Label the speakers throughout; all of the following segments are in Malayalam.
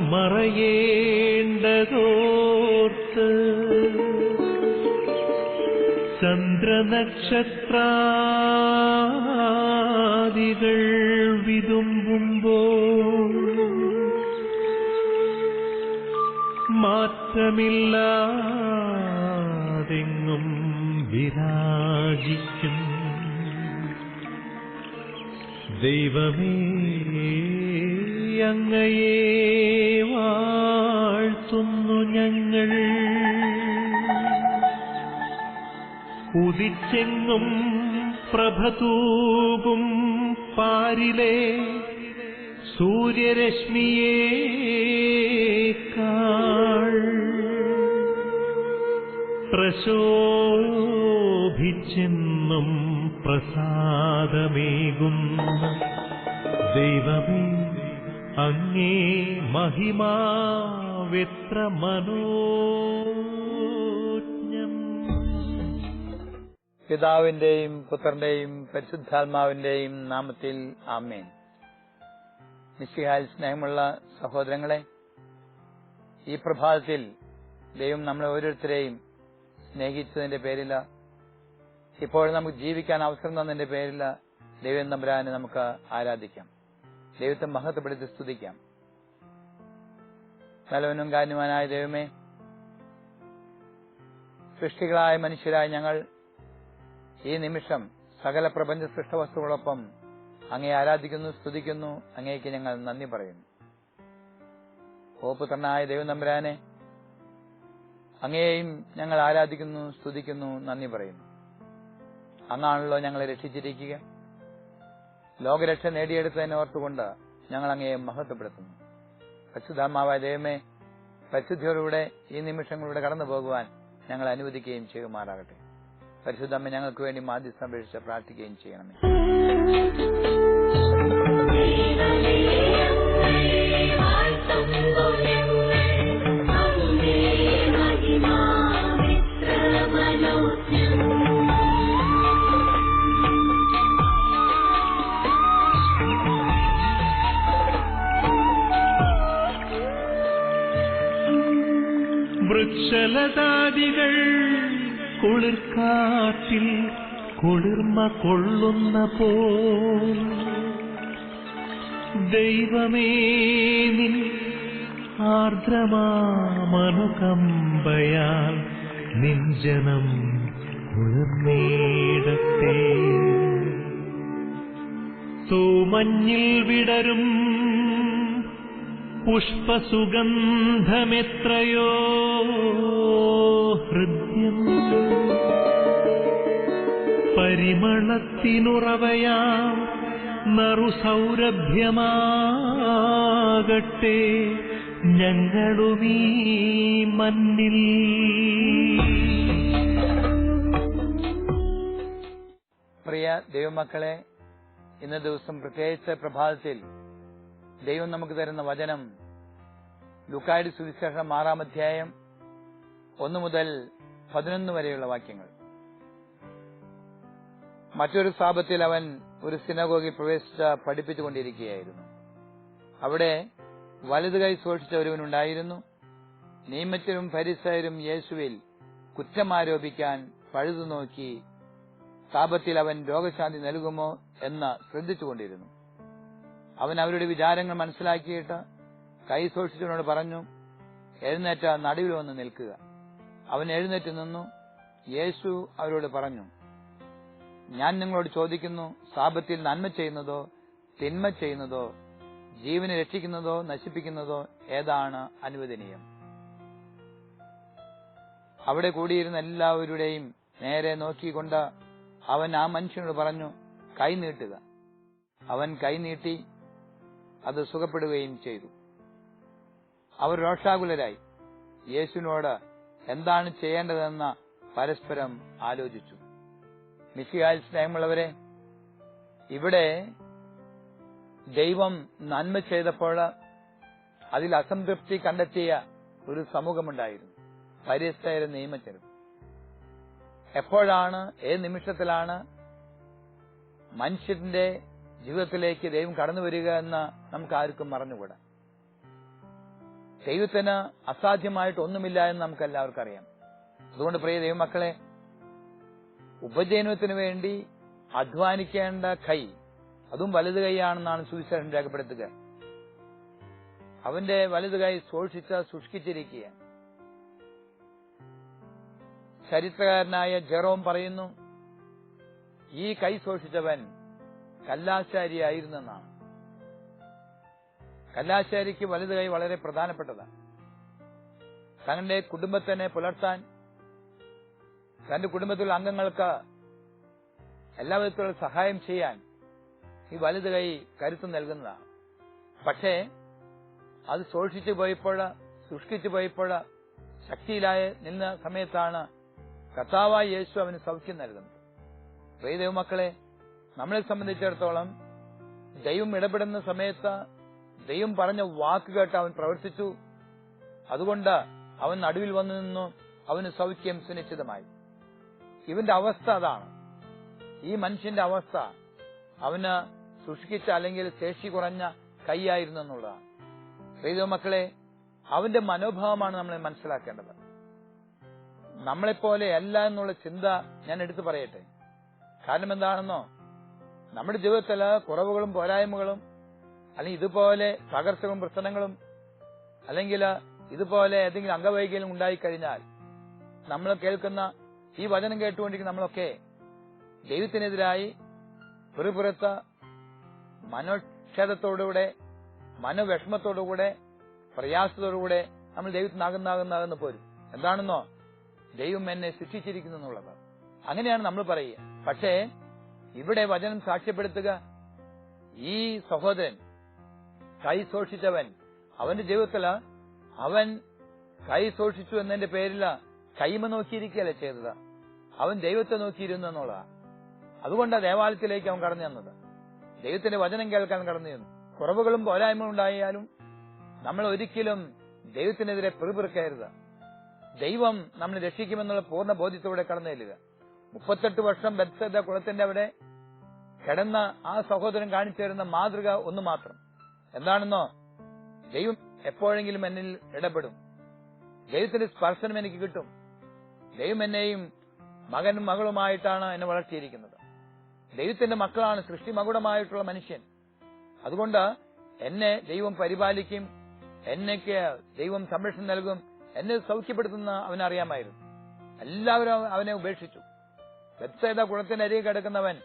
Speaker 1: മറയേണ്ടതോർത്ത് ചന്ദ്രനക്ഷത്രാദികൾ വിതുമ്പുമ്പോൾ മാറ്റമില്ലാതെങ്ങും വിരാജിക്കും. ദൈവമേ അങ്ങയെ വാഴ്ത്തുന്നു ഞങ്ങൾ. ഉദിച്ചെങ്ങും പ്രഭതൂകും പാരിലെ സൂര്യരശ്മിയെ പ്രശോഭിച്ചെന്നും പ്രസാദമേകുന്ന ദൈവമേ. അങ്ങേ മഹിമാവെത്ര മനോജ്ഞം
Speaker 2: പിതാവിന്റെയും പുത്രന്റെയും പരിശുദ്ധാത്മാവിന്റെയും നാമത്തിൽ ആമേൻ. നിശ്ചയാൽ സ്നേഹമുള്ള സഹോദരങ്ങളെ ഈ പ്രഭാതത്തിൽ ദൈവം നമ്മളെ ഓരോരുത്തരെയും സ്നേഹിച്ചതിന്റെ പേരില ഇപ്പോൾ നമുക്ക് ജീവിക്കാൻ അവസരം തന്നതിന്റെ പേരില ദൈവം തമ്പുരാനെ നമുക്ക് ആരാധിക്കാം. ദൈവത്തെ മഹത്വപ്പെടുത്തി സ്തുതിക്കാം. നല്ലവനും കാര്യവാനായ ദൈവമേ സൃഷ്ടികളായ മനുഷ്യരായ ഞങ്ങൾ ഈ നിമിഷം സകല പ്രപഞ്ച സൃഷ്ട സൃഷ്ടവസ്തുക്കളൊപ്പം അങ്ങേ ആരാധിക്കുന്നു സ്തുതിക്കുന്നു അങ്ങേക്ക് ഞങ്ങൾ നന്ദി പറയുന്നു. ഓ പുത്രനായ ദൈവം നമ്പരാനെ അങ്ങയെയും ഞങ്ങൾ ആരാധിക്കുന്നു സ്തുതിക്കുന്നു നന്ദി പറയുന്നു. അങ്ങാണല്ലോ ഞങ്ങളെ രക്ഷിച്ചിരിക്കുക. ലോകരക്ഷ നേടിയെടുത്തതിനെ ഓർത്തുകൊണ്ട് ഞങ്ങൾ അങ്ങയെ മഹത്വപ്പെടുത്തുന്നു. പരിശുദ്ധാമാവായ ദൈവമേ പരിശുദ്ധിയോടുകൂടെ ഈ നിമിഷങ്ങളിലൂടെ കടന്നു പോകുവാൻ ഞങ്ങൾ അനുവദിക്കുകയും ചെയ്യുമാറാകട്ടെ. പരിശുദ്ധമ്മ ഞങ്ങൾക്ക് വേണ്ടി മാധ്യസ്ഥം അപേക്ഷിച്ച് പ്രാർത്ഥിക്കുകയും ചെയ്യണമേ.
Speaker 1: വൃക്ഷലതാദികൾ കുളിർക്കാറ്റിൽ കുളിർമ കൊള്ളുന്ന പോൽ. ദൈവമേ നിൻ ആർദ്രമാമനുകമ്പയാൽ നിഞ്ജനം കുളിർന്നേടട്ടെ തൂമഞ്ഞിൽ വിടരും പുഷ്പസുഗന്ധമെത്രയോ പരിമളത്തിനുറവയാം. നറുസൗരഭ്യമാകട്ടെ ഞങ്ങളുമീ മണ്ണിൽ.
Speaker 2: പ്രിയ ദൈവമക്കളെ ഇന്ന ദിവസം പ്രത്യേകിച്ച് പ്രഭാതത്തിൽ ദൈവം നമുക്ക് തരുന്ന വചനം ലുക്കായുടെ സുവിശേഷം ആറാം അധ്യായം ഒന്ന് മുതൽ പതിനൊന്ന് വരെയുള്ള വാക്യങ്ങൾ. മറ്റൊരു സ്ഥാപത്തിൽ അവൻ ഒരു സിനഗോഗിൽ പ്രവേശിച്ച പഠിപ്പിച്ചുകൊണ്ടിരിക്കുകയായിരുന്നു. അവിടെ വലതു കൈ സൂക്ഷിച്ച ഒരുവനുണ്ടായിരുന്നു. നിയമത്തിലും പരിസരും യേശുവിൽ കുറ്റമാരോപിക്കാൻ പഴുതു നോക്കി താപത്തിൽ അവൻ രോഗശാന്തി നൽകുമോ എന്ന് ശ്രദ്ധിച്ചുകൊണ്ടിരുന്നു. അവൻ അവരുടെ വിചാരങ്ങൾ മനസ്സിലാക്കിയിട്ട് കൈ സൂക്ഷിച്ചവനോട് പറഞ്ഞു എഴുന്നേറ്റ നടുവിൽ വന്ന് നിൽക്കുക. അവൻ എഴുന്നേറ്റ് നിന്നു. യേശു അവരോട് പറഞ്ഞു ഞാൻ നിങ്ങളോട് ചോദിക്കുന്നു സാപത്തിൽ നന്മ ചെയ്യുന്നതോ തിന്മ ചെയ്യുന്നതോ ജീവനെ രക്ഷിക്കുന്നതോ നശിപ്പിക്കുന്നതോ ഏതാണ് അനുവദനീയം? അവിടെ കൂടിയിരുന്ന എല്ലാവരുടെയും നേരെ നോക്കിക്കൊണ്ട് അവൻ ആ മനുഷ്യനോട് പറഞ്ഞു കൈനീട്ടുക അവൻ കൈനീട്ടി അത് സുഖപ്പെടുകയും ചെയ്തു. അവർ രോഷാകുലരായി. യേശുവിനോട് എന്താണ് ചെയ്യേണ്ടതെന്ന് പരസ്പരം ആലോചിച്ചു. മിശിഹാൽ സ്നേഹമുള്ളവരെ ഇവിടെ ദൈവം നന്മ ചെയ്തപ്പോൾ അതിൽ അസംതൃപ്തി കണ്ടെത്തിയ ഒരു സമൂഹമുണ്ടായിരുന്നു. പരിസ്ഥര നിയമച്ചരും എപ്പോഴാണ് ഏത് നിമിഷത്തിലാണ് മനുഷ്യന്റെ ജീവിതത്തിലേക്ക് ദൈവം കടന്നു വരിക എന്ന് നമുക്ക് ആർക്കും മറന്നുകൂടാ. ദൈവത്തിന് അസാധ്യമായിട്ട് ഒന്നുമില്ല എന്ന് നമുക്ക് എല്ലാവർക്കും അറിയാം. അതുകൊണ്ട് പ്രിയ ദൈവമക്കളെ ഉപജീവനത്തിന് വേണ്ടി അധ്വാനിക്കേണ്ട കൈ അതും വലത് കൈയാണെന്നാണ് സുവിശേഷം രേഖപ്പെടുത്തുക. അവന്റെ വലത് കൈ സൂക്ഷിച്ച സൂക്ഷിച്ചിരിക്കുക. ചരിത്രകാരനായ ജെറോം പറയുന്നു ഈ കൈ സൂക്ഷിച്ചവൻ കല്ലാശാരിയായിരുന്നെന്നാണ്. കല്ലാശാരിക്ക് വലത് കൈ വളരെ പ്രധാനപ്പെട്ടതാണ്. തങ്ങളുടെ കുടുംബത്തിനെ പുലർത്താൻ തന്റെ കുടുംബത്തിലുള്ള അംഗങ്ങൾക്ക് എല്ലാ വിധത്തിലുള്ള സഹായം ചെയ്യാൻ ഈ വലുത് കൈ കരുത്ത് നൽകുന്നതാണ്. പക്ഷേ അത് സൂക്ഷിച്ചു പോയപ്പോൾ സൂക്ഷിച്ചു പോയപ്പോൾ ശക്തിയിലായ നിന്ന സമയത്താണ് കർത്താവായ യേശു അവന് സൗഖ്യം നൽകുന്നത്. പ്രിയ മക്കളെ നമ്മളെ സംബന്ധിച്ചിടത്തോളം ദൈവം ഇടപെടുന്ന സമയത്ത് ദൈവം പറഞ്ഞ വാക്ക് കേട്ട് അവൻ പ്രവർത്തിച്ചു. അതുകൊണ്ട് അവൻ നടുവിൽ വന്നു നിന്നു അവന് സൗഖ്യം സുനിശ്ചിതമായി. ഇവന്റെ അവസ്ഥ അതാണ്. ഈ മനുഷ്യന്റെ അവസ്ഥ അവന് സൂക്ഷിച്ച അല്ലെങ്കിൽ ശേഷി കുറഞ്ഞ കൈയായിരുന്നു എന്നുള്ളതാണ്. ശ്രീദേവ മക്കളെ അവന്റെ മനോഭാവമാണ് നമ്മൾ മനസ്സിലാക്കേണ്ടത്. നമ്മളെപ്പോലെ അല്ല എന്നുള്ള ചിന്ത ഞാൻ എടുത്തു പറയട്ടെ. കാരണം എന്താണെന്നോ? നമ്മുടെ ജീവിതത്തിൽ കുറവുകളും പോരായ്മകളും അല്ലെങ്കിൽ ഇതുപോലെ തകർച്ചകളും പ്രശ്നങ്ങളും അല്ലെങ്കിൽ ഇതുപോലെ ഏതെങ്കിലും അംഗവൈകല്യം ഉണ്ടായിക്കഴിഞ്ഞാൽ നമ്മൾ കേൾക്കുന്ന ഈ വചനം കേട്ടുകൊണ്ടിരിക്കുന്ന നമ്മളൊക്കെ ദൈവത്തിനെതിരായി പിറുപിറുത്ത മനോക്ഷേതത്തോടുകൂടെ മനോവിഷമത്തോടുകൂടെ പ്രയാസത്തോടുകൂടെ നമ്മൾ ദൈവത്തിനാകുന്നാകുന്നാകുന്ന പോരും. എന്താണെന്നോ? ദൈവം എന്നെ ശിക്ഷിച്ചിരിക്കുന്നു എന്നുള്ളത്. അങ്ങനെയാണ് നമ്മൾ പറയുക. പക്ഷേ ഇവിടെ വചനം സാക്ഷ്യപ്പെടുത്തുക ഈ സഹോദരൻ കൈ സൂക്ഷിച്ചവൻ അവന്റെ ജീവിതത്തിൽ അവൻ കൈ സൂക്ഷിച്ചു എന്നതിന്റെ പേരിൽ കൈമ നോക്കിയിരിക്കുകയല്ല ചെയ്തത്? അവൻ ദൈവത്തെ നോക്കിയിരുന്നു എന്നുള്ളതാ. അതുകൊണ്ടാണ് ദേവാലയത്തിലേക്ക് അവൻ കടന്നു തന്നത് ദൈവത്തിന്റെ വചനം കേൾക്കാൻ കടന്നു ചെന്നു. കുറവുകളും പോരായ്മകളും ഉണ്ടായാലും നമ്മൾ ഒരിക്കലും ദൈവത്തിനെതിരെ പെറുപിറുക്കരുത്. ദൈവം നമ്മളെ രക്ഷിക്കുമെന്നുള്ള പൂർണ ബോധ്യത്തോടെ കടന്നു ചെല്ലുക. മുപ്പത്തെട്ട് വർഷം ബെത്സദ കുളത്തിന്റെ അവിടെ കിടന്ന ആ സഹോദരൻ കാണിച്ചു തരുന്ന മാതൃക ഒന്ന് മാത്രം. എന്താണെന്നോ? ദൈവം എപ്പോഴെങ്കിലും എന്നിൽ ഇടപെടും. ദൈവത്തിന്റെ സ്പർശനം എനിക്ക് കിട്ടും. ദൈവം എന്നെയും മകനും മകളുമായിട്ടാണ് എന്നെ വളർത്തിയിരിക്കുന്നത്. ദൈവത്തിന്റെ മക്കളാണ് സൃഷ്ടി മകുടമായിട്ടുള്ള മനുഷ്യൻ. അതുകൊണ്ട് എന്നെ ദൈവം പരിപാലിക്കും എന്നേക്ക് ദൈവം സംരക്ഷണം നൽകും എന്നെ സൗഖ്യപ്പെടുത്തുന്ന അവനറിയാമായിരുന്നു. എല്ലാവരും അവനെ ഉപേക്ഷിച്ചു. വെബ്സൈത കുളത്തിന്റെ അരികെ കിടക്കുന്നവൻ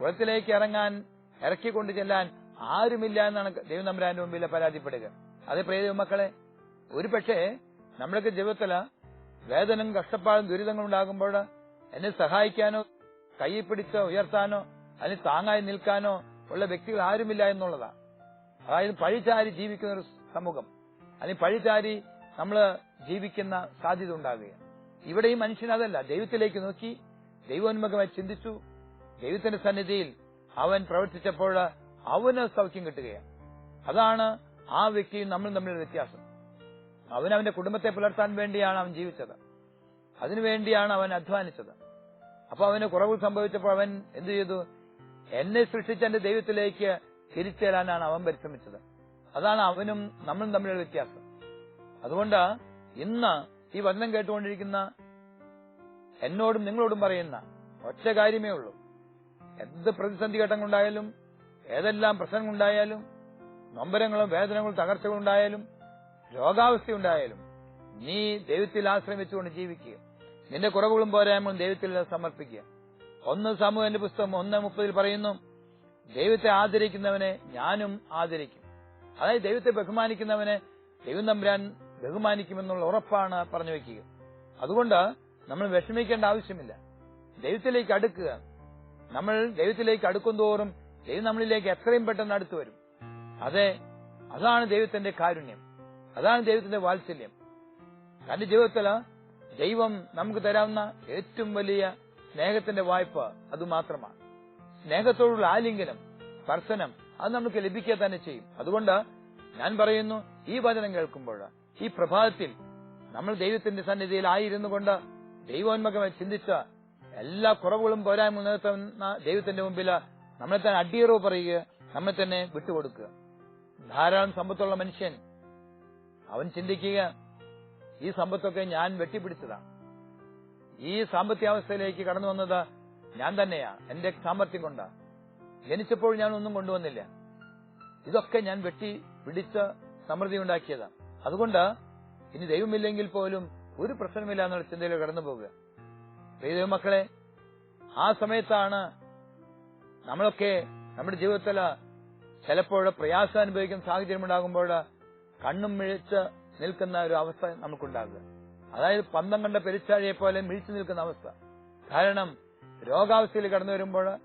Speaker 2: കുളത്തിലേക്ക് ഇറങ്ങാൻ ഇറക്കിക്കൊണ്ട് ചെല്ലാൻ ആരുമില്ല എന്നാണ് ദൈവം നമ്പരാന്റെ മുമ്പിൽ പരാതിപ്പെടുക. അതേ പ്രിയ മക്കളെ ഒരു പക്ഷേ നമ്മുടെയൊക്കെ ജീവിതത്തിൽ വേദനം കഷ്ടപ്പാടും ദുരിതങ്ങളും ഉണ്ടാകുമ്പോൾ എന്നെ സഹായിക്കാനോ കൈ പിടിച്ച് ഉയർത്താനോ അതിന് താങ്ങായി നിൽക്കാനോ ഉള്ള വ്യക്തികൾ ആരുമില്ല എന്നുള്ളതാണ് അതായത് പഴിചാരി ജീവിക്കുന്ന ഒരു സമൂഹം. അല്ലെങ്കിൽ പഴിചാരി നമ്മൾ ജീവിക്കുന്ന സാധ്യത ഉണ്ടാകുകയാണ്. ഇവിടെ ഈ മനുഷ്യൻ അതല്ല. ദൈവത്തിലേക്ക് നോക്കി ദൈവോന്മുഖമായി ചിന്തിച്ചു ദൈവത്തിന്റെ സന്നിധിയിൽ അവൻ പ്രവർത്തിച്ചപ്പോൾ അവന് സൗഖ്യം കിട്ടുകയാണ്. അതാണ് ആ വ്യക്തിയും നമ്മൾ തമ്മിലുള്ള വ്യത്യാസം. അവൻ അവന്റെ കുടുംബത്തെ പുലർത്താൻ വേണ്ടിയാണ് അവൻ ജീവിച്ചത്. അതിനുവേണ്ടിയാണ് അവൻ അധ്വാനിച്ചത്. അപ്പൊ അവന് കുറവ് സംഭവിച്ചപ്പോൾ അവൻ എന്ത് ചെയ്തു? എന്നെ സൃഷ്ടിച്ച എന്റെ ദൈവത്തിലേക്ക് തിരിച്ചേരാനാണ് അവൻ പരിശ്രമിച്ചത്. അതാണ് അവനും നമ്മളും തമ്മിലുള്ള വ്യത്യാസം. അതുകൊണ്ട് ഇന്ന് ഈ വചനം കേട്ടുകൊണ്ടിരിക്കുന്ന എന്നോടും നിങ്ങളോടും പറയുന്ന ഒറ്റ കാര്യമേ ഉള്ളൂ. എന്ത് പ്രതിസന്ധി ഘട്ടങ്ങളുണ്ടായാലും ഏതെല്ലാം പ്രശ്നങ്ങളുണ്ടായാലും നൊമ്പരങ്ങളും വേദനകളും തകർച്ചകളും ഉണ്ടായാലും രോഗാവസ്ഥ നീ ദൈവത്തിൽ ആശ്രമിച്ചുകൊണ്ട് ജീവിക്കുക. നിന്റെ കുറവുകളും പോരായ്മകളും ദൈവത്തിൽ സമർപ്പിക്കുക. ഒന്ന് സമൂഹന്റെ പുസ്തകം ഒന്ന് മുപ്പതിൽ പറയുന്നു ദൈവത്തെ ആദരിക്കുന്നവനെ ഞാനും ആദരിക്കും. അതായത് ദൈവത്തെ ബഹുമാനിക്കുന്നവനെ ദൈവം തമ്പുരാൻ ബഹുമാനിക്കുമെന്നുള്ള ഉറപ്പാണ് പറഞ്ഞു വെക്കുക. അതുകൊണ്ട് നമ്മൾ വിഷമിക്കേണ്ട ആവശ്യമില്ല. ദൈവത്തിലേക്ക് അടുക്കുക. നമ്മൾ ദൈവത്തിലേക്ക് അടുക്കും തോറും ദൈവം നമ്മളിലേക്ക് എത്രയും പെട്ടെന്ന് അടുത്തു വരും അതെ അതാണ് ദൈവത്തിന്റെ കാരുണ്യം. അതാണ് ദൈവത്തിന്റെ വാത്സല്യം. തന്റെ ജീവിതത്തിൽ ദൈവം നമുക്ക് തരാവുന്ന ഏറ്റവും വലിയ സ്നേഹത്തിന്റെ വായ്പ അത് മാത്രമാണ്. സ്നേഹത്തോടുള്ള ആലിംഗനം സ്പർശനം അത് നമുക്ക് ലഭിക്കുക തന്നെ ചെയ്യും. അതുകൊണ്ട് ഞാൻ പറയുന്നു ഈ വചനം കേൾക്കുമ്പോൾ ഈ പ്രഭാതത്തിൽ നമ്മൾ ദൈവത്തിന്റെ സന്നിധിയിൽ ആയിരുന്നു കൊണ്ട് ദൈവോന്മുഖമായി ചിന്തിച്ച എല്ലാ കുറവുകളും പോരായ്മ നികത്തുന്ന ദൈവത്തിന്റെ മുമ്പിൽ നമ്മളെ തന്നെ അടിയറവ് പറയുക നമ്മെ തന്നെ വിട്ടുകൊടുക്കുക. ധാരാളം സമ്പത്തുള്ള മനുഷ്യൻ അവൻ ചിന്തിക്കുക ഈ സമ്പത്തൊക്കെ ഞാൻ വെട്ടിപ്പിടിച്ചതാണ് ഈ സാമ്പത്തികാവസ്ഥയിലേക്ക് കടന്നു വന്നത് ഞാൻ തന്നെയാ എന്റെ സാമർഥ്യം കൊണ്ടാ. ജനിച്ചപ്പോൾ ഞാൻ ഒന്നും കൊണ്ടുവന്നില്ല. ഇതൊക്കെ ഞാൻ വെട്ടി പിടിച്ച സമൃദ്ധി ഉണ്ടാക്കിയതാ. അതുകൊണ്ട് ഇനി ദൈവമില്ലെങ്കിൽ പോലും ഒരു പ്രശ്നമില്ല എന്നുള്ള ചിന്തയിൽ കടന്നു പോവുക. മക്കളെ ദൈവമക്കളെ ആ സമയത്താണ് നമ്മളൊക്കെ നമ്മുടെ ജീവിതത്തിൽ ചിലപ്പോൾ പ്രയാസം അനുഭവിക്കുന്ന സാഹചര്യം ഉണ്ടാകുമ്പോൾ കണ്ണും മിഴിച്ച് നിൽക്കുന്ന ഒരു അവസ്ഥ നമുക്കുണ്ടാകുക. അതായത് പന്തം കണ്ട പെരിച്ചാഴിയെ പോലെ മിഴിച്ചു നിൽക്കുന്ന അവസ്ഥ. കാരണം രോഗാവസ്ഥയിൽ കടന്നു വരുമ്പോൾ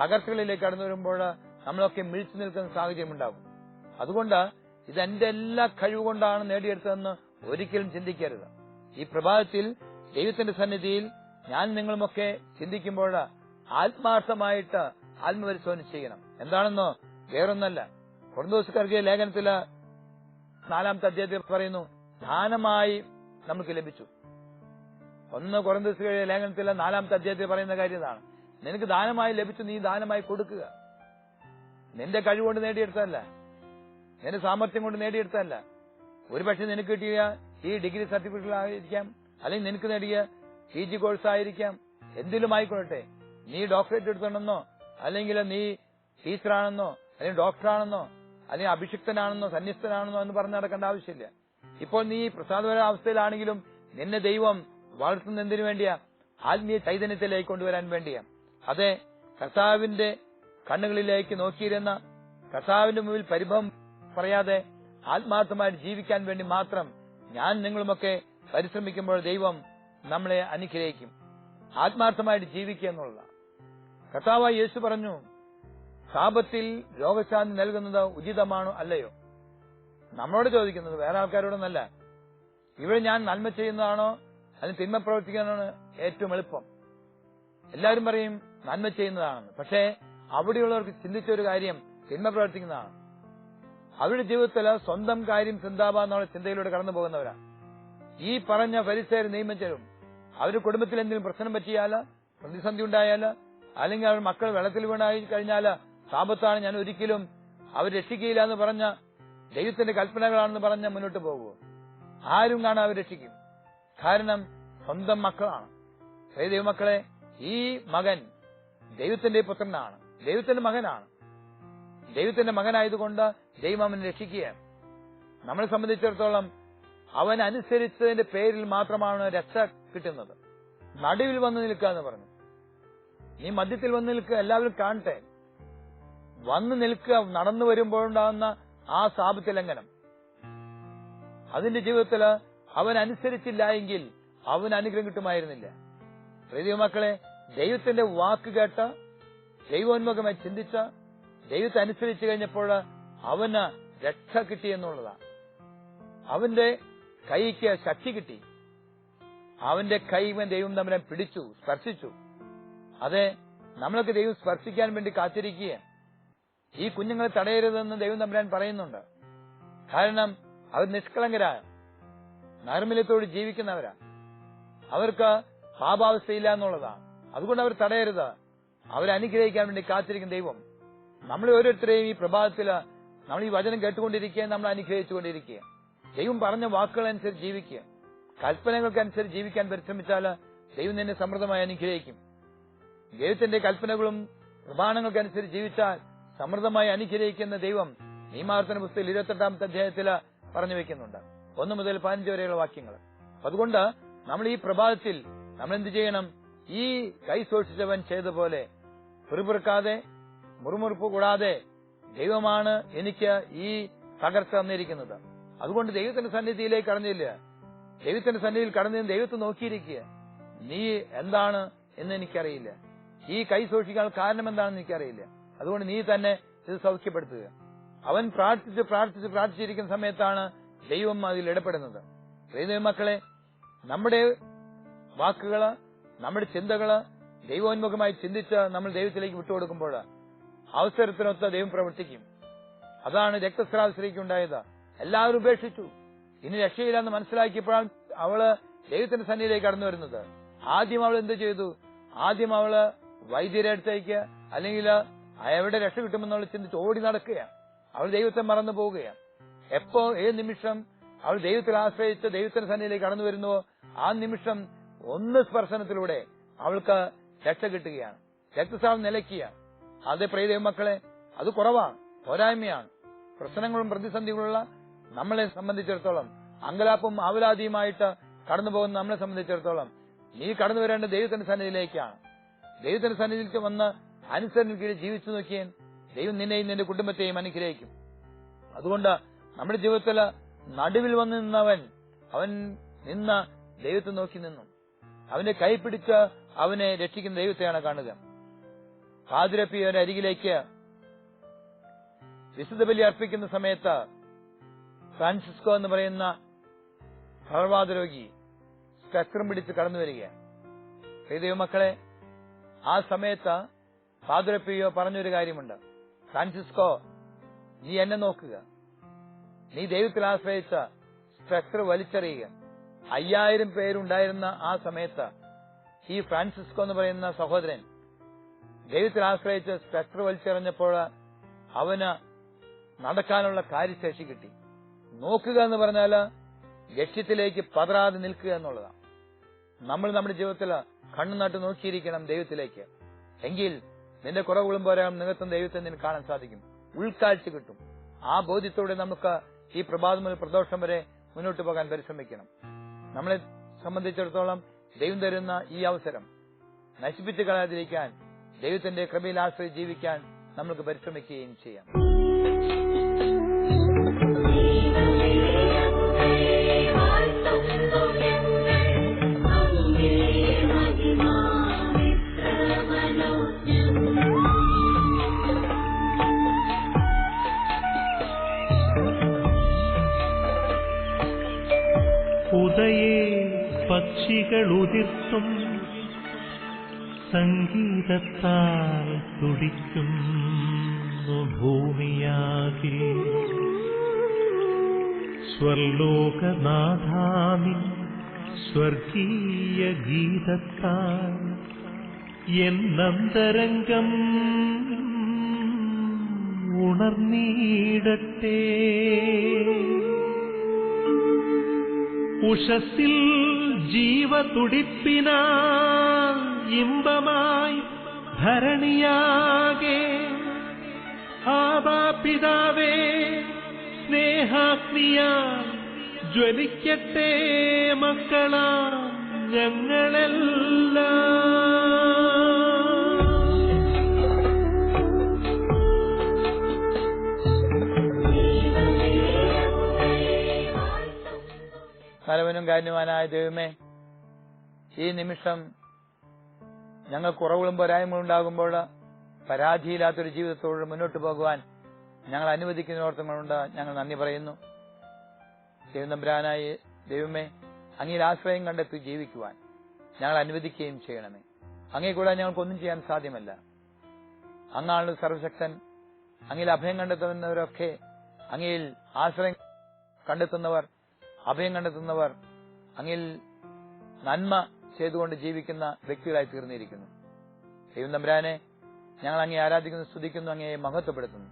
Speaker 2: തകർച്ചകളിലേക്ക് കടന്നു വരുമ്പോൾ നമ്മളൊക്കെ മിഴിച്ചു നിൽക്കുന്ന സാഹചര്യം ഉണ്ടാകും. അതുകൊണ്ട് ഇത് എന്റെ എല്ലാ കഴിവുകൊണ്ടാണ് നേടിയെടുത്തതെന്ന് ഒരിക്കലും ചിന്തിക്കരുത്. ഈ പ്രഭാതത്തിൽ ദൈവത്തിന്റെ സന്നിധിയിൽ ഞാൻ നിങ്ങളുമൊക്കെ ചിന്തിക്കുമ്പോൾ ആത്മാർത്ഥമായിട്ട് ആത്മപരിശോധന ചെയ്യണം. എന്താണെന്നോ വേറൊന്നല്ല. കുറന്തോസുകാർക്ക് ലേഖനത്തിൽ നാലാമത്തെ അധ്യായത്തിൽ പറയുന്നു ദാനമായി നമുക്ക് ലഭിച്ചു. ഒന്ന് കുറന്തോസ് ലേഖനത്തിലെ നാലാമത്തെ അധ്യായത്തിൽ പറയുന്ന കാര്യം ഇതാണ്. നിനക്ക് ദാനമായി ലഭിച്ചു നീ ദാനമായി കൊടുക്കുക. നിന്റെ കഴിവുകൊണ്ട് നേടിയെടുത്തല്ല നിന്റെ സാമർഥ്യം കൊണ്ട് നേടിയെടുത്തല്ല ഒരുപക്ഷെ നിനക്ക് കിട്ടിയ ഈ ഡിഗ്രി സർട്ടിഫിക്കറ്റ് ആയിരിക്കാം അല്ലെങ്കിൽ നിനക്ക് നേടിയ പി ജി കോഴ്സ് ആയിരിക്കാം. എന്തിലും ആയിക്കൊള്ളട്ടെ. നീ ഡോക്ടറേറ്റ് എടുത്തോണ്ടെന്നോ അല്ലെങ്കിൽ നീ ടീച്ചറാണെന്നോ അല്ലെങ്കിൽ ഡോക്ടറാണെന്നോ അല്ലെങ്കിൽ അഭിഷിക്തനാണെന്നോ സന്യസ്തനാണെന്നോ എന്ന് പറഞ്ഞു നടക്കേണ്ട ആവശ്യമില്ല. ഇപ്പോൾ നീ പ്രസാദപര അവസ്ഥയിലാണെങ്കിലും നിന്നെ ദൈവം വളർത്തുന്ന എന്തിനു വേണ്ടിയാ ആത്മീയ ചൈതന്യത്തിലേക്ക് കൊണ്ടുവരാൻ വേണ്ടിയാ. അതെ കർത്താവിന്റെ കണ്ണുകളിലേക്ക് നോക്കിയിരുന്ന കർത്താവിന്റെ മുമ്പിൽ പരിഭവം പറയാതെ ആത്മാർത്ഥമായി ജീവിക്കാൻ വേണ്ടി മാത്രം ഞാൻ നിങ്ങളുമൊക്കെ പരിശ്രമിക്കുമ്പോൾ ദൈവം നമ്മളെ അനുഗ്രഹിക്കും. ആത്മാർത്ഥമായിട്ട് ജീവിക്കുക എന്നുള്ളതാണ്. കർത്താവായി യേശു പറഞ്ഞു ശാപത്തിൽ രോഗശാന്തി നൽകുന്നത് ഉചിതമാണോ അല്ലയോ? നമ്മളോട് ചോദിക്കുന്നത് വേറെ ആൾക്കാരോടൊന്നല്ല. ഇവിടെ ഞാൻ നന്മ ചെയ്യുന്നതാണോ? അതിന് തിന്മ പ്രവർത്തിക്കാനാണ് ഏറ്റവും എളുപ്പം. എല്ലാവരും പറയും നന്മ ചെയ്യുന്നതാണെന്ന്. പക്ഷേ അവിടെയുള്ളവർക്ക് ചിന്തിച്ച ഒരു കാര്യം തിന്മ പ്രവർത്തിക്കുന്നതാണ്. അവരുടെ ജീവിതത്തിൽ സ്വന്തം കാര്യം ചിന്താപാന്നുള്ള ചിന്തയിലൂടെ കടന്നു പോകുന്നവരാ. ഈ പറഞ്ഞ പരിസര നിയമിച്ചരും അവരുടെ കുടുംബത്തിൽ എന്തെങ്കിലും പ്രശ്നം പറ്റിയാൽ പ്രതിസന്ധി ഉണ്ടായാൽ അല്ലെങ്കിൽ അവർ മക്കൾ വെള്ളത്തിൽ വീണായി കഴിഞ്ഞാൽ സാപത്താണ് ഞാൻ ഒരിക്കലും അവർ രക്ഷിക്കുകയില്ല എന്ന് പറഞ്ഞ ദൈവത്തിന്റെ കൽപ്പനകളാണെന്ന് പറഞ്ഞ മുന്നോട്ട് പോകുമോ ആരും കാണാൻ അവർ രക്ഷിക്കും. കാരണം സ്വന്തം മക്കളാണ്. ദൈവമക്കളെ ഈ മകൻ ദൈവത്തിന്റെ പുത്രനാണ്. ദൈവത്തിന്റെ മകനാണ്. ദൈവത്തിന്റെ മകനായതുകൊണ്ട് ദൈവം അവനെ രക്ഷിക്കുകയാണ്. നമ്മളെ സംബന്ധിച്ചിടത്തോളം അവൻ അനുസരിച്ചതിന്റെ പേരിൽ മാത്രമാണ് രക്ഷ കിട്ടുന്നത്. നടുവിൽ വന്ന് നിൽക്കുക എന്ന് പറഞ്ഞു. നീ മധ്യത്തിൽ വന്ന് നിൽക്കുക എല്ലാവരും കാണട്ടെ. വന്ന് നിൽക്കുക നടന്നു വരുമ്പോഴുണ്ടാകുന്ന ആ സാപത്ത് ലംഘനം അതിന്റെ ജീവിതത്തിൽ അവൻ അനുസരിച്ചില്ല എങ്കിൽ അവൻ അനുഗ്രഹം കിട്ടുമായിരുന്നില്ല. പ്രീതി മക്കളെ ദൈവത്തിന്റെ വാക്ക് കേട്ട ദൈവോന്മുഖമായി ചിന്തിച്ച ദൈവത്തെ അനുസരിച്ചു കഴിഞ്ഞപ്പോൾ അവന് രക്ഷ കിട്ടി എന്നുള്ളതാണ് അവന്റെ കൈക്ക് ശക്തി കിട്ടി. അവന്റെ കൈ ദൈവം തമ്മിലെ പിടിച്ചു സ്പർശിച്ചു. അതെ നമ്മളൊക്കെ ദൈവം സ്പർശിക്കാൻ വേണ്ടി കാത്തിരിക്കുക ഈ കുഞ്ഞുങ്ങളെ തടയരുതെന്ന് ദൈവം തമ്പുരാൻ പറയുന്നുണ്ട്. കാരണം അവർ നിഷ്കളങ്കരായ നൈർമല്യത്തോട് ജീവിക്കുന്നവരാ അവർക്ക് പാപാവസ്ഥയില്ല എന്നുള്ളതാണ് അതുകൊണ്ട് അവർ തടയരുത്. അവരെ അനുഗ്രഹിക്കാൻ വേണ്ടി കാത്തിരിക്കുന്ന ദൈവം. നമ്മളെ ഓരോരുത്തരെയും ഈ പ്രഭാതത്തിൽ നമ്മൾ ഈ വചനം കേട്ടുകൊണ്ടിരിക്കുക നമ്മൾ അനുഗ്രഹിച്ചുകൊണ്ടിരിക്കുക ദൈവം പറഞ്ഞ വാക്കുകളനുസരിച്ച് ജീവിക്കുക. കൽപ്പനകൾക്കനുസരിച്ച് ജീവിക്കാൻ പരിശ്രമിച്ചാൽ ദൈവം നിന്നെ സമൃദ്ധമായി അനുഗ്രഹിക്കും. ദൈവത്തിന്റെ കൽപ്പനകളും പ്രമാണങ്ങൾക്കനുസരിച്ച് ജീവിച്ചാൽ സമൃദ്ധമായി അനുഗ്രഹിക്കുന്ന ദൈവം നീമാർത്തന പുസ്തകത്തിൽ ഇരുപത്തെട്ടാമത്തെ അധ്യായത്തിൽ പറഞ്ഞു വെക്കുന്നുണ്ട്. ഒന്ന് മുതൽ പതിനഞ്ച് വരെയുള്ള വാക്യങ്ങൾ. അതുകൊണ്ട് നമ്മൾ ഈ പ്രഭാതത്തിൽ നമ്മൾ എന്ത് ചെയ്യണം? ഈ കൈ സൂക്ഷിച്ചവൻ ചെയ്ത പോലെ പിറുപിറുക്കാതെ മുറുമുറുപ്പ് കൂടാതെ ദൈവമാണ് എനിക്ക് ഈ തകർച്ച തന്നിരിക്കുന്നത്. അതുകൊണ്ട് ദൈവത്തിന്റെ സന്നിധിയിലേക്ക് കടന്നില്ല. ദൈവത്തിന്റെ സന്നിധിയിൽ കടന്നു ദൈവത്തെ നോക്കിയിരിക്കുക. നീ എന്താണ് എന്ന് എനിക്കറിയില്ല. ഈ കൈ സൂക്ഷിക്കാൻ കാരണം എന്താണെന്ന് എനിക്കറിയില്ല. അതുകൊണ്ട് നീ തന്നെ ഇത് സൗഖ്യപ്പെടുത്തുക. അവൻ പ്രാർത്ഥിച്ച് പ്രാർത്ഥിച്ച് പ്രാർത്ഥിച്ചിരിക്കുന്ന സമയത്താണ് ദൈവം അതിൽ ഇടപെടുന്നത്. ദൈവമക്കളെ നമ്മുടെ വാക്കുകൾ നമ്മുടെ ചിന്തകൾ ദൈവോന്മുഖമായി ചിന്തിച്ച് നമ്മൾ ദൈവത്തിലേക്ക് വിട്ടുകൊടുക്കുമ്പോൾ അവസരത്തിനൊത്ത ദൈവം പ്രവർത്തിക്കും. അതാണ് രക്തസ്രാവ് സ്ത്രീക്ക് ഉണ്ടായത് എല്ലാവരും ഉപേക്ഷിച്ചു. ഇനി രക്ഷയില്ലെന്ന് മനസ്സിലാക്കിയപ്പോഴാണ് അവൾ ദൈവത്തിന്റെ സന്നിധിയിലേക്ക് കടന്നു വരുന്നത്. ആദ്യം അവൾ എന്ത് ചെയ്തു? ആദ്യം അവൾ വൈദ്യരെ അടുത്തേക്ക് അല്ലെങ്കിൽ എവിടെ രക്ഷ കിട്ടുമെന്നുള്ള ചിന്തിച്ച് ഓടി നടക്കുകയാണ്. അവൾ ദൈവത്തെ മറന്നു പോവുകയാണ്. എപ്പോ ഏത് നിമിഷം അവൾ ദൈവത്തിൽ ആശ്രയിച്ച് ദൈവത്തിന്റെ സന്നിധിയിലേക്ക് കടന്നു വരുന്നുവോ ആ നിമിഷം ഒന്ന് സ്പർശനത്തിലൂടെ അവൾക്ക് രക്ഷ കിട്ടുകയാണ്. രക്തസ്രാവം നിലയ്ക്കുകയാണ്. അത് പ്രിയ മക്കളെ അത് കുറവാണ് പോരായ്മയാണ്. പ്രശ്നങ്ങളും പ്രതിസന്ധികളുള്ള നമ്മളെ സംബന്ധിച്ചിടത്തോളം അങ്കലാപ്പും ആവലാതിയുമായിട്ട് കടന്നുപോകുന്ന നമ്മളെ സംബന്ധിച്ചിടത്തോളം നീ കടന്നു വരേണ്ട ദൈവത്തിന്റെ സന്നിധിയിലേക്കാണ്. ദൈവത്തിന്റെ സന്നിധിയിലേക്ക് വന്ന് അനുസരണ കീഴിൽ ജീവിച്ചു നോക്കിയാൽ ദൈവം നിന്നെയും നിന്റെ കുടുംബത്തെയും അനുഗ്രഹിക്കും. അതുകൊണ്ട് നമ്മുടെ ജീവിതത്തിൽ നടുവിൽ വന്നു നിന്നവൻ അവൻ നിന്ന ദൈവത്തെ നോക്കി നിന്നു. അവന്റെ കൈ പിടിച്ച് അവനെ രക്ഷിക്കുന്ന ദൈവത്തെയാണ് കാണുക. പാതിരപ്പിയുടെ അരികിലേക്ക് വിശുദ്ധ ബലി അർപ്പിക്കുന്ന സമയത്ത് ഫ്രാൻസിസ്കോ എന്ന് പറയുന്ന ഭഗവാദ രോഗി സ്പെക്ട്രം പിടിച്ച് കടന്നു വരികയാണ് ദൈവമക്കളെ ആ സമയത്ത് പാതിരപ്പിയോ പറഞ്ഞൊരു കാര്യമുണ്ട്. ഫ്രാൻസിസ്കോ നീ എന്നെ നോക്കുക. നീ ദൈവത്തിൽ ആശ്രയിച്ച സ്ട്രക്ചർ വലിച്ചെറിയുക. അയ്യായിരം പേരുണ്ടായിരുന്ന ആ സമയത്ത് ഈ ഫ്രാൻസിസ്കോ എന്ന് പറയുന്ന സഹോദരൻ ദൈവത്തിൽ ആശ്രയിച്ച് സ്ട്രക്ചർ വലിച്ചെറിഞ്ഞപ്പോൾ അവന് നടക്കാനുള്ള കാര്യശേഷി കിട്ടി. നോക്കുക എന്ന് പറഞ്ഞാൽ ലക്ഷ്യത്തിലേക്ക് പതറാതെ നിൽക്കുക എന്നുള്ളതാണ്. നമ്മൾ നമ്മുടെ ജീവിതത്തിൽ കണ്ണു നട്ട് നോക്കിയിരിക്കണം ദൈവത്തിലേക്ക്. എങ്കിൽ നിന്റെ കുറവുകളും പോരാ. നിങ്ങൾക്കും ദൈവത്തെ നിനക്ക് കാണാൻ സാധിക്കും. ഉൾക്കാഴ്ച കിട്ടും. ആ ബോധ്യത്തോടെ നമുക്ക് ഈ പ്രഭാതം മുതൽ പ്രദോഷം വരെ മുന്നോട്ട് പോകാൻ പരിശ്രമിക്കണം. നമ്മളെ സംബന്ധിച്ചിടത്തോളം ദൈവം തരുന്ന ഈ അവസരം നശിപ്പിച്ച് കളയാതിരിക്കാൻ ദൈവത്തിന്റെ കൃപയിൽ ആശ്രയിച്ച് ജീവിക്കാൻ നമുക്ക് പരിശ്രമിക്കുകയും ചെയ്യാം
Speaker 1: ഉദയേ പക്ഷികൾ ഉതിർത്തും സംഗീതത്താൽ തുടിക്കുന്നു ഭൂമിയാകെ. സ്വർലോകനാഥാമി സ്വർഗീയ ഗീതത്താൽ എന്നന്തരംഗം ഉണർന്നീടട്ടെ. ഉഷസ്സിൽ ജീവതുടിപ്പിന ഇമ്പമായി ധരണിയാകെ ആവാപിതാവേ സ്നേഹാഗ്നിയ ജ്വലിക്കട്ടെ മക്കളാ ഞങ്ങളെല്ലാം.
Speaker 2: നല്ലവനും കാരണവാനായ ദൈവമേ ഈ നിമിഷം ഞങ്ങൾ കുറവുകളും പോരായ്മകളും ഉണ്ടാകുമ്പോൾ പരാതിയില്ലാത്തൊരു ജീവിതത്തോട് മുന്നോട്ട് പോകുവാൻ ഞങ്ങൾ അനുവദിക്കുന്ന ഓർത്തങ്ങളുണ്ട് ഞങ്ങൾ നന്ദി പറയുന്നു. ദൈവനമ്പരാനായ ദൈവമേ അങ്ങയിൽ ആശ്രയം കണ്ടെത്തി ജീവിക്കുവാൻ ഞങ്ങൾ അനുവദിക്കുകയും ചെയ്യണമേ. അങ്ങേ കൂടാതെ ഞങ്ങൾക്കൊന്നും ചെയ്യാൻ സാധ്യമല്ല. അങ്ങാണ് സർവശക്തൻ അങ്ങയിൽ അഭയം കണ്ടെത്തുന്നവരൊക്കെ അങ്ങയിൽ ആശ്രയം കണ്ടെത്തുന്നവർ അഭയം കണ്ടെത്തുന്നവർ അങ്ങിൽ നന്മ ചെയ്തുകൊണ്ട് ജീവിക്കുന്ന വ്യക്തികളായി തീർന്നിരിക്കുന്നു. ദൈവം തമ്പുരാനെ ഞങ്ങൾ അങ്ങേ ആരാധിക്കുന്നു സ്തുതിക്കുന്നു അങ്ങയെ മഹത്വപ്പെടുത്തുന്നു.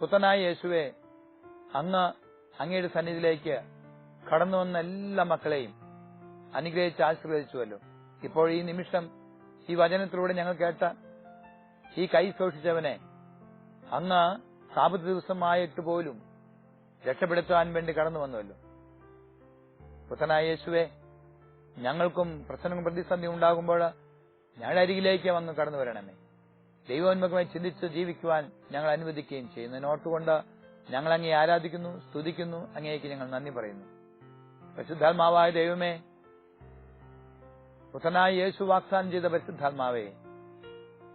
Speaker 2: പുത്തനായ യേശുവെ അങ്ങ് അങ്ങയുടെ സന്നിധിയിലേക്ക് കടന്നു വന്ന എല്ലാ മക്കളെയും അനുഗ്രഹിച്ച് ആശീർവദിച്ചുവല്ലോ. ഇപ്പോൾ ഈ നിമിഷം ഈ വചനത്തിലൂടെ ഞങ്ങൾ കേട്ട ഈ കൈ സൂക്ഷിച്ചവനെ അങ്ങ് സാപത്ത് ദിവസമായിട്ട് പോലും രക്ഷപ്പെടുത്താൻ വേണ്ടി കടന്നു വന്നുവല്ലോ പുത്തനായ യേശുവെ ഞങ്ങൾക്കും പ്രശ്നങ്ങളും പ്രതിസന്ധി ഉണ്ടാകുമ്പോൾ ഞങ്ങളുടെ അരികിലേക്ക് വന്ന് കടന്നു വരണമേ. ദൈവോന്മുഖമായി ചിന്തിച്ച് ജീവിക്കുവാൻ ഞങ്ങൾ അനുവദിക്കുകയും ചെയ്യുന്നു. ഓർത്തുകൊണ്ട് ഞങ്ങൾ അങ്ങേ ആരാധിക്കുന്നു സ്തുതിക്കുന്നു അങ്ങേക്ക് ഞങ്ങൾ നന്ദി പറയുന്നു. പരിശുദ്ധാത്മാവായ ദൈവമേ പുത്തനായ യേശു വാഗ്ദാനം ചെയ്ത പരിശുദ്ധാത്മാവേ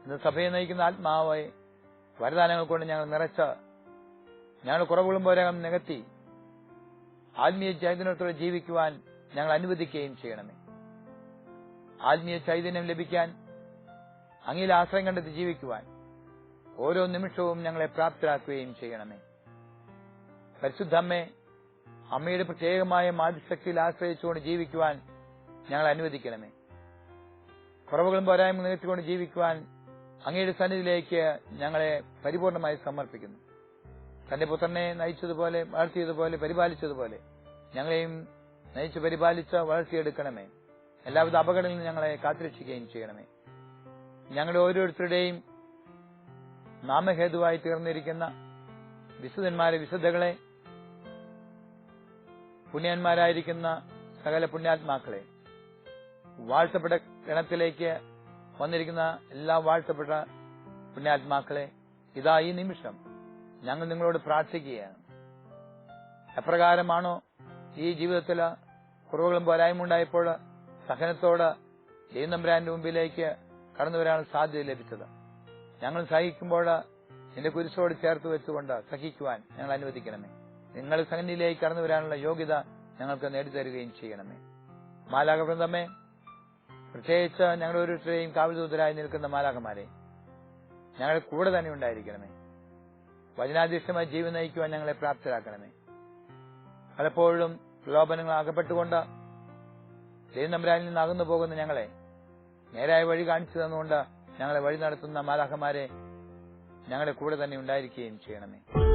Speaker 2: ഇന്ന് സഭയെ നയിക്കുന്ന ആത്മാവെ വരദാനങ്ങൾ കൊണ്ട് ഞങ്ങൾ നിറച്ച് ഞങ്ങൾ കുറവുകളും പോരാകം നികത്തി ആത്മീയ ചൈതന്യത്തോടെ ജീവിക്കുവാൻ ഞങ്ങൾ അനുവദിക്കുകയും ചെയ്യണമേ. ആത്മീയ ചൈതന്യം ലഭിക്കാൻ അങ്ങിൽ ആശ്രയം കണ്ടെത്തി ജീവിക്കുവാൻ ഓരോ നിമിഷവും ഞങ്ങളെ പ്രാപ്തരാക്കുകയും ചെയ്യണമേ. പരിശുദ്ധമ്മേ അമ്മയുടെ പ്രത്യേകമായ മാതൃശക്തിയിൽ ആശ്രയിച്ചുകൊണ്ട് ജീവിക്കുവാൻ ഞങ്ങൾ അനുവദിക്കണമേ. കുറവുകളും പോരായ്മ നികത്തിക്കൊണ്ട് ജീവിക്കുവാൻ അങ്ങയുടെ സന്നിധിയിലേക്ക് ഞങ്ങളെ പരിപൂർണമായി സമർപ്പിക്കുന്നു. തന്റെ പുത്രനെ നയിച്ചതുപോലെ വളർത്തിയതുപോലെ പരിപാലിച്ചതുപോലെ ഞങ്ങളെയും നയിച്ചു പരിപാലിച്ച് വളർത്തിയെടുക്കണമേ. എല്ലാവിധ അപകടങ്ങളിൽ ഞങ്ങളെ കാത്തുരക്ഷിക്കുകയും ചെയ്യണമേ. ഞങ്ങളുടെ ഓരോരുത്തരുടെയും നാമഹേതുവായി തീർന്നിരിക്കുന്ന വിശുദ്ധന്മാരെ വിശുദ്ധകളെ പുണ്യന്മാരായിരിക്കുന്ന സകല പുണ്യാത്മാക്കളെ വാഴ്ത്തപ്പെട്ട ഗണത്തിലേക്ക് വന്നിരിക്കുന്ന എല്ലാ വാഴ്ത്തപ്പെട്ട പുണ്യാത്മാക്കളെ ഇതാ ഈ നിമിഷം ഞങ്ങൾ നിങ്ങളോട് പ്രാർത്ഥിക്കുകയാണ്. എപ്രകാരമാണോ ഈ ജീവിതത്തിൽ കുറവുകളും പോരായ്മ ഉണ്ടായപ്പോൾ സഹനത്തോട് ജയനമ്പ്രാന്റെ മുമ്പിലേക്ക് കടന്നു വരാൻ സാധ്യത ലഭിച്ചത്? ഞങ്ങൾ സഹിക്കുമ്പോൾ നിന്റെ കുരിശോട് ചേർത്ത് വെച്ചുകൊണ്ട് സഹിക്കുവാൻ ഞങ്ങൾ അനുവദിക്കണമേ. നിങ്ങൾ സഹനിലേക്ക് കടന്നു വരാനുള്ള യോഗ്യത ഞങ്ങൾക്ക് നേടിത്തരുകയും ചെയ്യണമേ. മാലാകവൃന്ദമേ പ്രത്യേകിച്ച് ഞങ്ങൾ ഓരോരുത്തരെയും കാവൽദൂതരായി നിൽക്കുന്ന മാലാകമാരെ ഞങ്ങളുടെ കൂടെ തന്നെ ഉണ്ടായിരിക്കണമേ. വചനാധിഷ്ഠമായി ജീവൻ നയിക്കുവാൻ ഞങ്ങളെ പ്രാപ്തരാക്കണമേ. പലപ്പോഴും പ്രലോഭനങ്ങൾ അകപ്പെട്ടുകൊണ്ട് ദൈവനമ്പരാനിൽ നിന്ന് അകന്നു പോകുന്ന ഞങ്ങളെ നേരായ വഴി കാണിച്ചു തന്നുകൊണ്ട് ഞങ്ങളെ വഴി നടത്തുന്ന മാലാഹമാരെ ഞങ്ങളുടെ കൂടെ തന്നെ ഉണ്ടായിരിക്കുകയും ചെയ്യണമേ.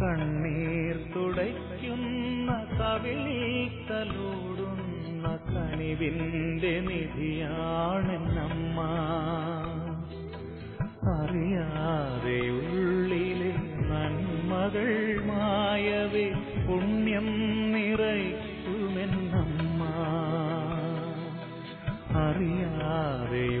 Speaker 3: കണ്ണീർ തുടയ്ക്കുന്ന കവിളിക്കലോടുന്ന കനിവിന്റെ നിധിയാണെന്നമ്മ. അറിയാതെ ഉള്ളിലെ നന്മകൾ മായവേ പുണ്യം നിറയ്ക്കുമെന്നമ്മ. അറിയാതെ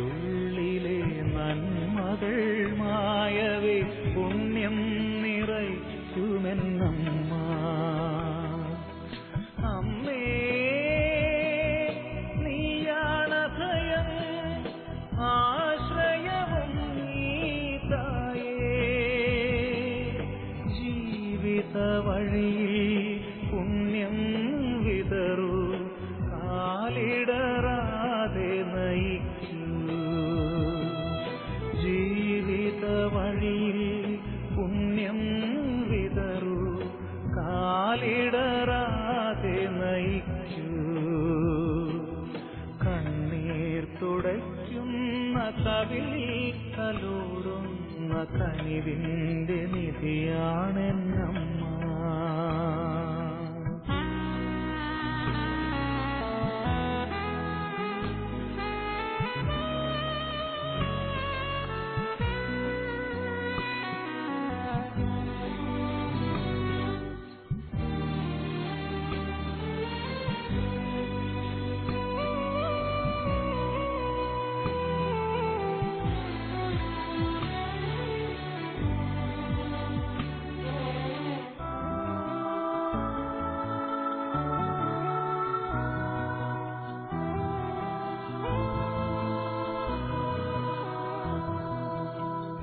Speaker 3: വഴിയിൽ പുണ്യം വിതറു കാലിടറാതെ നയിക്കൂ കണ്ണീർ തുടയ്ക്കുന്ന കവിളിൽ കലോടുന്ന കനിവിന്റെ നിധിയാണെന്നമ്മ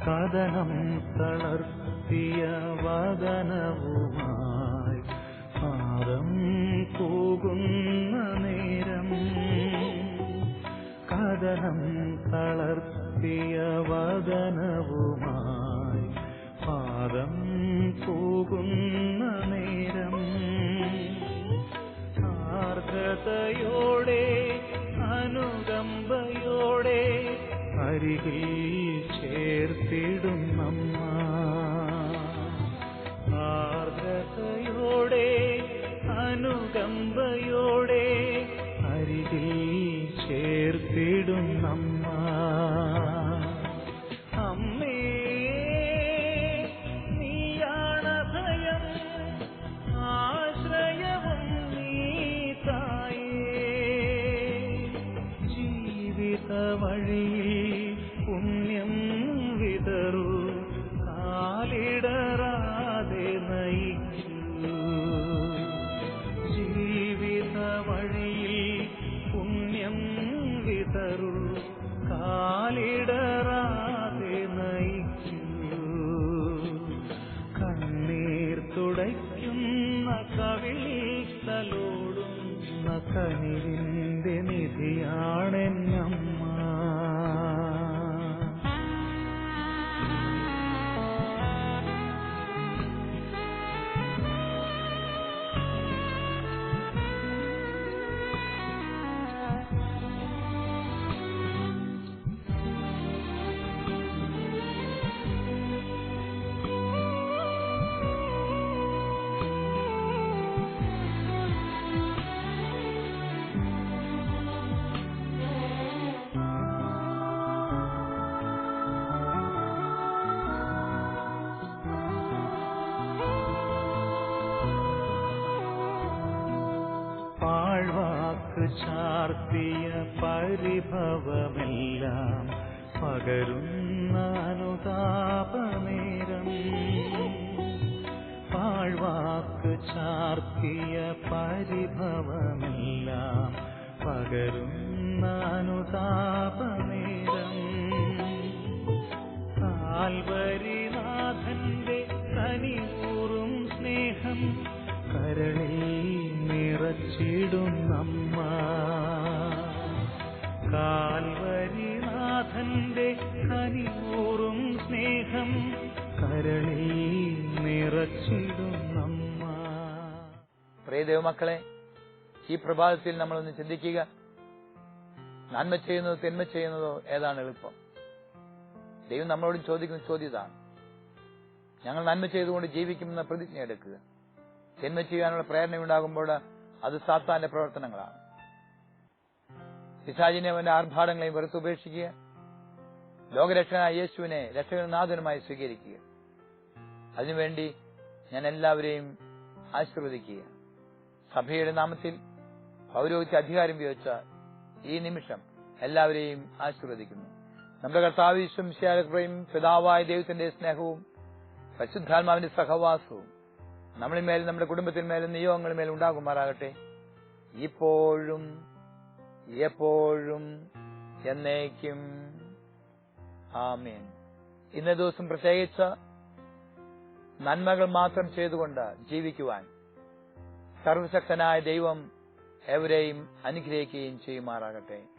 Speaker 3: കഥനം തളർത്തിയ വദനവുമായി പാദം പോകുന്ന നേരം കഥനം തളർത്തിയ വദനവുമായി പാദം പോകുന്ന നേരം ആർദ്രതയോടെ അനുകമ്പയോടെ അരികിൽ ചേർത്തിടും നമ്മ ആർദ്രതയോടെ അനുകമ്പയോടെ mujer നമ്മ
Speaker 2: പ്രിയ ദൈവമക്കളെ ഈ പ്രഭാതത്തിൽ നമ്മളൊന്ന് ചിന്തിക്കുക. നന്മ ചെയ്യുന്നതോ തിന്മ ചെയ്യുന്നതോ ഏതാണ് എളുപ്പം? ദൈവം നമ്മളോട് ചോദിക്കുന്ന ചോദ്യം ഇതാണ്. ഞങ്ങൾ നന്മ ചെയ്തുകൊണ്ട് ജീവിക്കുമെന്ന പ്രതിജ്ഞ എടുക്കുക. തിന്മ ചെയ്യാനുള്ള പ്രേരണ ഉണ്ടാകുമ്പോൾ അത് സാത്താന്റെ പ്രവർത്തനങ്ങളാണ്. പിശാചിനെ അവന്റെ ആർഭാടങ്ങളെയും വെറുത്തുപേക്ഷിക്കുക ലോകരക്ഷകനായ യേശുവിനെ രക്ഷകനാഥനുമായി സ്വീകരിക്കുക. അതിനുവേണ്ടി ഞാൻ എല്ലാവരെയും ആശീർവദിക്കുക. സഭയുടെ നാമത്തിൽ പൗരോഹിത്യ അധികാരം ഉപയോഗിച്ച ഈ നിമിഷം എല്ലാവരെയും ആശീർവദിക്കുന്നു. നമ്മുടെ കർത്താവിശ്വം വിശ്വംശാലയും പിതാവായ ദൈവത്തിന്റെ സ്നേഹവും പരിശുദ്ധാത്മാവിന്റെ സഹവാസവും നമ്മളിന്മേൽ നമ്മുടെ കുടുംബത്തിന്മേലും നിയോഗങ്ങളിന്മേലും ഉണ്ടാകുമാറാകട്ടെ. ഇപ്പോഴും എപ്പോഴും എന്നേക്കും. ആമേൻ. ഇന്നേ ദിവസം പ്രത്യേകിച്ച് നന്മകൾ മാത്രം ചെയ്തുകൊണ്ട് ജീവിക്കുവാൻ സർവശക്തനായ ദൈവം എവരെയും അനുഗ്രഹിക്കുകയും ചെയ്യുമാറാകട്ടെ.